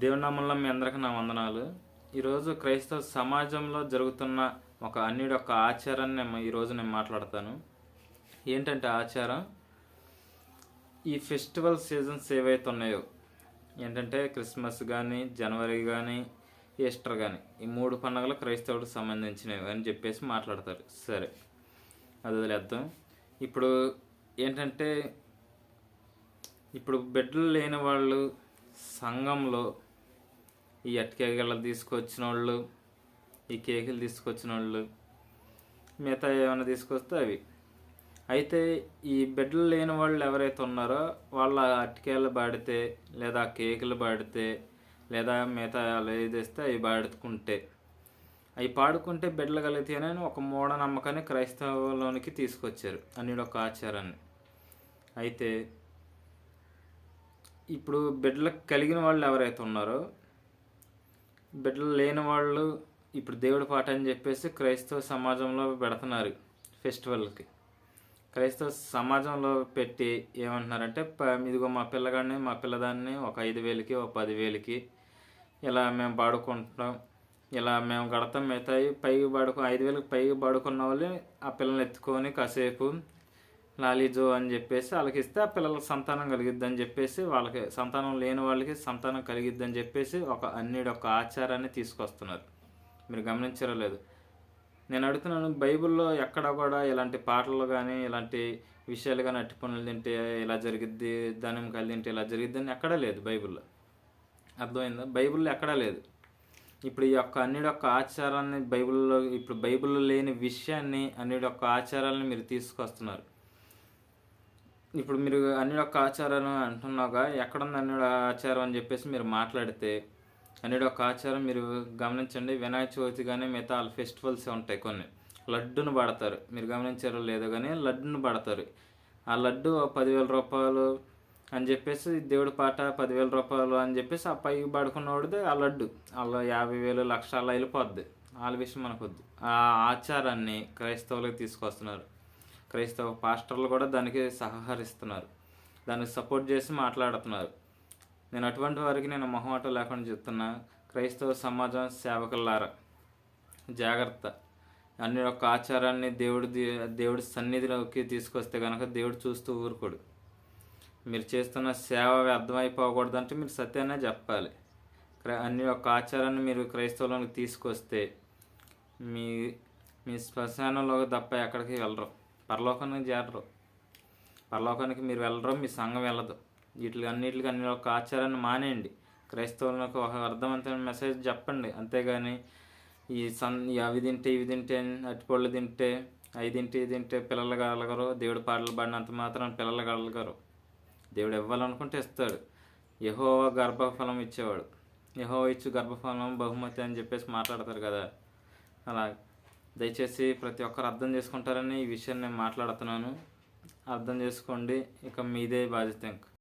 దేవుని మీ అందరికీ నా వందనాలు. ఈరోజు క్రైస్తవ సమాజంలో జరుగుతున్న ఒక అన్యుడి యొక్క ఆచారాన్ని నేను ఈరోజు నేను మాట్లాడతాను. ఏంటంటే ఆచారం? ఈ ఫెస్టివల్ సీజన్స్ ఏవైతే ఉన్నాయో ఏంటంటే క్రిస్మస్ కానీ జనవరి కానీ ఈస్టర్ కానీ ఈ మూడు పండుగలు క్రైస్తవుడికి సంబంధించినవి అని చెప్పేసి మాట్లాడతారు. సరే అది వదిలేద్దాం. ఇప్పుడు ఏంటంటే ఇప్పుడు బెడ్లు లేని వాళ్ళు సంఘంలో ఈ అట్టికేగలు తీసుకొచ్చిన వాళ్ళు ఈ కేకులు తీసుకొచ్చిన వాళ్ళు మిగతా ఏమైనా తీసుకొస్తే అవి. అయితే ఈ బిడ్డలు లేని వాళ్ళు ఎవరైతే ఉన్నారో వాళ్ళ అట్టికేలు బాడితే లేదా కేకులు బాడితే లేదా మిగతా ఏదేస్తే ఏది ఇస్తే అవి పాడుకుంటే అవి పాడుకుంటే బిడ్డలు కలిగితేనే ఒక మూఢనమ్మకాన్ని క్రైస్తవంలోనికి తీసుకొచ్చారు అని ఒక ఆచారాన్ని. అయితే ఇప్పుడు బిడ్డలకు కలిగిన వాళ్ళు ఎవరైతే ఉన్నారో బిడ్డలు లేని వాళ్ళు ఇప్పుడు దేవుడి పాట అని చెప్పేసి క్రైస్తవ సమాజంలో పెడుతున్నారు ఫెస్టివల్కి. క్రైస్తవ సమాజంలో పెట్టి ఏమంటున్నారంటే ఇదిగో మా పిల్లగాడిని మా పిల్లదాన్ని ఒక ఐదు వేలకి ఒక పదివేలకి ఇలా మేము పాడుకుంటున్నాం ఇలా మేము గడతాం మిగతాయి పైకి పాడుకు ఐదు వేలకు పైకి పాడుకున్న వాళ్ళు ఆ పిల్లల్ని ఎత్తుకొని కాసేపు లాలీజో అని చెప్పేసి వాళ్ళకి ఇస్తే ఆ పిల్లలకు సంతానం కలిగిద్దని చెప్పేసి వాళ్ళకి సంతానం లేని వాళ్ళకి సంతానం కలిగిద్దని చెప్పేసి ఒక అన్నిడు ఒక ఆచారాన్ని తీసుకొస్తున్నారు. మీరు గమనించరలేదు నేను అడుగుతున్నాను బైబిల్లో ఎక్కడ కూడా ఇలాంటి పాటలు కానీ ఇలాంటి విషయాలు కానీ అట్టి పనులు తింటే ఇలా జరిగిద్ది దానిమ్మకాయలు తింటే ఇలా జరిగిద్ది అని ఎక్కడా లేదు బైబిల్లో. అర్థమైందా? బైబిల్లో ఎక్కడా లేదు. ఇప్పుడు ఈ యొక్క అన్నిటి యొక్క ఆచారాన్ని బైబిల్లో ఇప్పుడు బైబిల్లో లేని విషయాన్ని అన్నిటి యొక్క ఆచారాలను మీరు తీసుకొస్తున్నారు. ఇప్పుడు మీరు అన్ని యొక్క ఆచారాలు అంటున్నాగా ఎక్కడుంది అన్ని ఆచారం అని చెప్పేసి మీరు మాట్లాడితే అన్ని ఒక ఆచారం మీరు గమనించండి. వినాయక చవితి కానీ మిగతా వాళ్ళ ఫెస్టివల్స్ ఉంటాయి కొన్ని. లడ్డును పడతారు మీరు గమనించారో లేదో కానీ లడ్డును పడతారు ఆ లడ్డు పదివేల రూపాయలు అని చెప్పేసి దేవుడి పాట పదివేల రూపాయలు అని చెప్పేసి ఆ పైకి పడుకున్నవాడిది ఆ లడ్డు. అలా యాభై వేలు లక్షాల వెళ్ళిపోద్ది. వాళ్ళ విషయం మనకొద్దు. ఆ ఆచారాన్ని క్రైస్తవులకు తీసుకొస్తున్నారు. క్రైస్తవ పాస్టర్లు కూడా దానికి సహకరిస్తున్నారు. దానికి సపోర్ట్ చేసి మాట్లాడుతున్నారు. నేను అటువంటి వారికి నేను మొహమాట లేకుండా చెప్తున్నా క్రైస్తవ సమాజం సేవకులారా జాగ్రత్త. అన్ని యొక్క ఆచారాన్ని దేవుడి దేవుడి సన్నిధిలోకి తీసుకొస్తే కనుక దేవుడు చూస్తూ ఊరుకోడు. మీరు చేస్తున్న సేవ వ్యర్థమైపోకూడదంటే మీరు సత్యాన్నే చెప్పాలి. క్రై- అన్ని యొక్క ఆచారాన్ని మీరు క్రైస్తవులను తీసుకొస్తే మీ మీ శ్మశానంలోకి తప్ప ఎక్కడికి వెళ్ళరు. పరలోకానికి చేరరు. పరలోకానికి మీరు వెళ్ళరు మీ సంఘం వెళ్ళదు. వీటికి అన్నిటికి అన్ని ఒక ఆచారాన్ని మానేయండి. క్రైస్తవులకు ఒక అర్థవంతమైన మెసేజ్ చెప్పండి. అంతేగాని ఈ సన్ అవి తింటే ఇవి తింటే అట్టిపళ్ళు తింటే అవి తింటే ఇది తింటే పిల్లలు కలగరు. దేవుడు పాటలు పాడినంత మాత్రం పిల్లలు కలగరు. దేవుడు ఇవ్వాలనుకుంటే ఇస్తాడు. యహో గర్భఫలం ఇచ్చేవాడు. యహో ఇచ్చు గర్భఫలం బహుమతి అని చెప్పేసి మాట్లాడతారు కదా. అలా దయచేసి ప్రతి ఒక్కరు అర్థం చేసుకుంటారని ఈ విషయాన్ని నేను మాట్లాడుతున్నాను. అర్థం చేసుకోండి. ఇక మీదే బాధ్యత ఇంక.